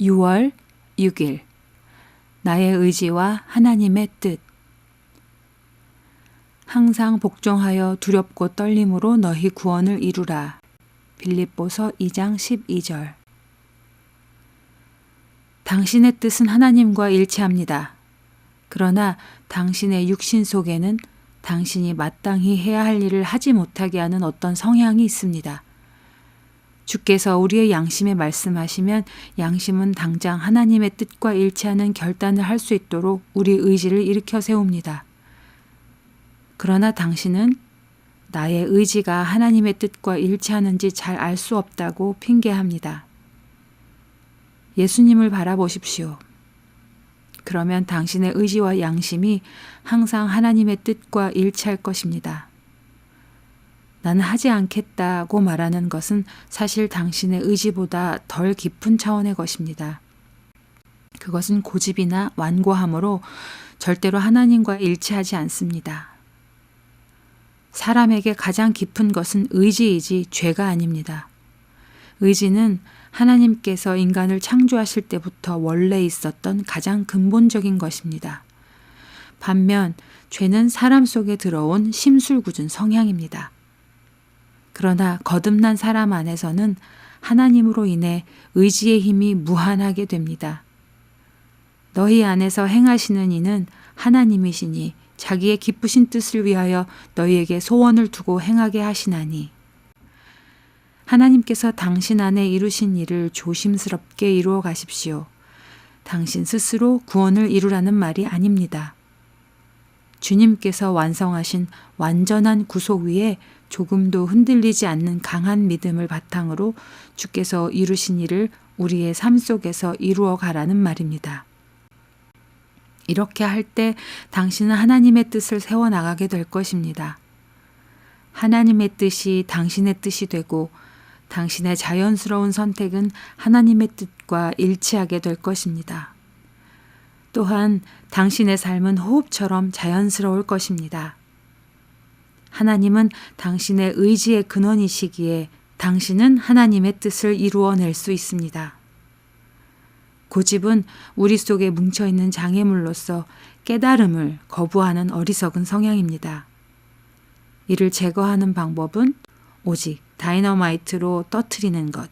6월 6일 나의 의지와 하나님의 뜻 항상 복종하여 두렵고 떨림으로 너희 구원을 이루라. 빌립보서 2장 12절 당신의 뜻은 하나님과 일치합니다. 그러나 당신의 육신 속에는 당신이 마땅히 해야 할 일을 하지 못하게 하는 어떤 성향이 있습니다. 주께서 우리의 양심에 말씀하시면 양심은 당장 하나님의 뜻과 일치하는 결단을 할 수 있도록 우리 의지를 일으켜 세웁니다. 그러나 당신은 나의 의지가 하나님의 뜻과 일치하는지 잘 알 수 없다고 핑계합니다. 예수님을 바라보십시오. 그러면 당신의 의지와 양심이 항상 하나님의 뜻과 일치할 것입니다. 나는 하지 않겠다고 말하는 것은 사실 당신의 의지보다 덜 깊은 차원의 것입니다. 그것은 고집이나 완고함으로 절대로 하나님과 일치하지 않습니다. 사람에게 가장 깊은 것은 의지이지 죄가 아닙니다. 의지는 하나님께서 인간을 창조하실 때부터 원래 있었던 가장 근본적인 것입니다. 반면 죄는 사람 속에 들어온 심술궂은 성향입니다. 그러나 거듭난 사람 안에서는 하나님으로 인해 의지의 힘이 무한하게 됩니다. 너희 안에서 행하시는 이는 하나님이시니 자기의 기쁘신 뜻을 위하여 너희에게 소원을 두고 행하게 하시나니 하나님께서 당신 안에 이루신 일을 조심스럽게 이루어 가십시오. 당신 스스로 구원을 이루라는 말이 아닙니다. 주님께서 완성하신 완전한 구속 위에 조금도 흔들리지 않는 강한 믿음을 바탕으로 주께서 이루신 일을 우리의 삶 속에서 이루어 가라는 말입니다. 이렇게 할 때 당신은 하나님의 뜻을 세워나가게 될 것입니다. 하나님의 뜻이 당신의 뜻이 되고 당신의 자연스러운 선택은 하나님의 뜻과 일치하게 될 것입니다. 또한 당신의 삶은 호흡처럼 자연스러울 것입니다. 하나님은 당신의 의지의 근원이시기에 당신은 하나님의 뜻을 이루어낼 수 있습니다. 고집은 우리 속에 뭉쳐있는 장애물로서 깨달음을 거부하는 어리석은 성향입니다. 이를 제거하는 방법은 오직 다이너마이트로 떠트리는 것,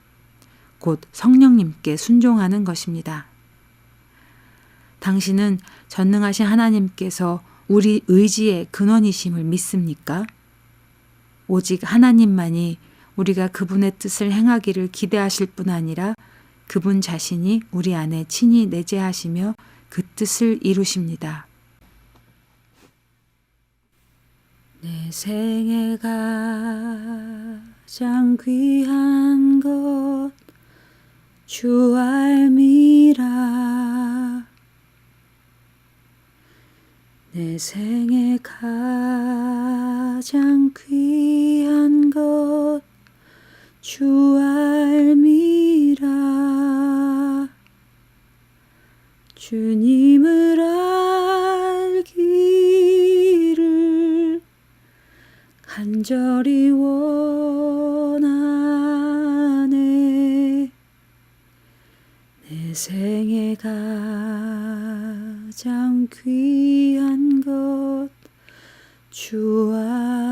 곧 성령님께 순종하는 것입니다. 당신은 전능하신 하나님께서 우리 의지의 근원이심을 믿습니까? 오직 하나님만이 우리가 그분의 뜻을 행하기를 기대하실 뿐 아니라 그분 자신이 우리 안에 친히 내재하시며 그 뜻을 이루십니다. 내 생에 가장 귀한 것 주 알미라 내 생에 가장 귀한 것 주 알미라. 주님을 알기를 간절히 원하네. 내 생에 가 장 귀한 것주알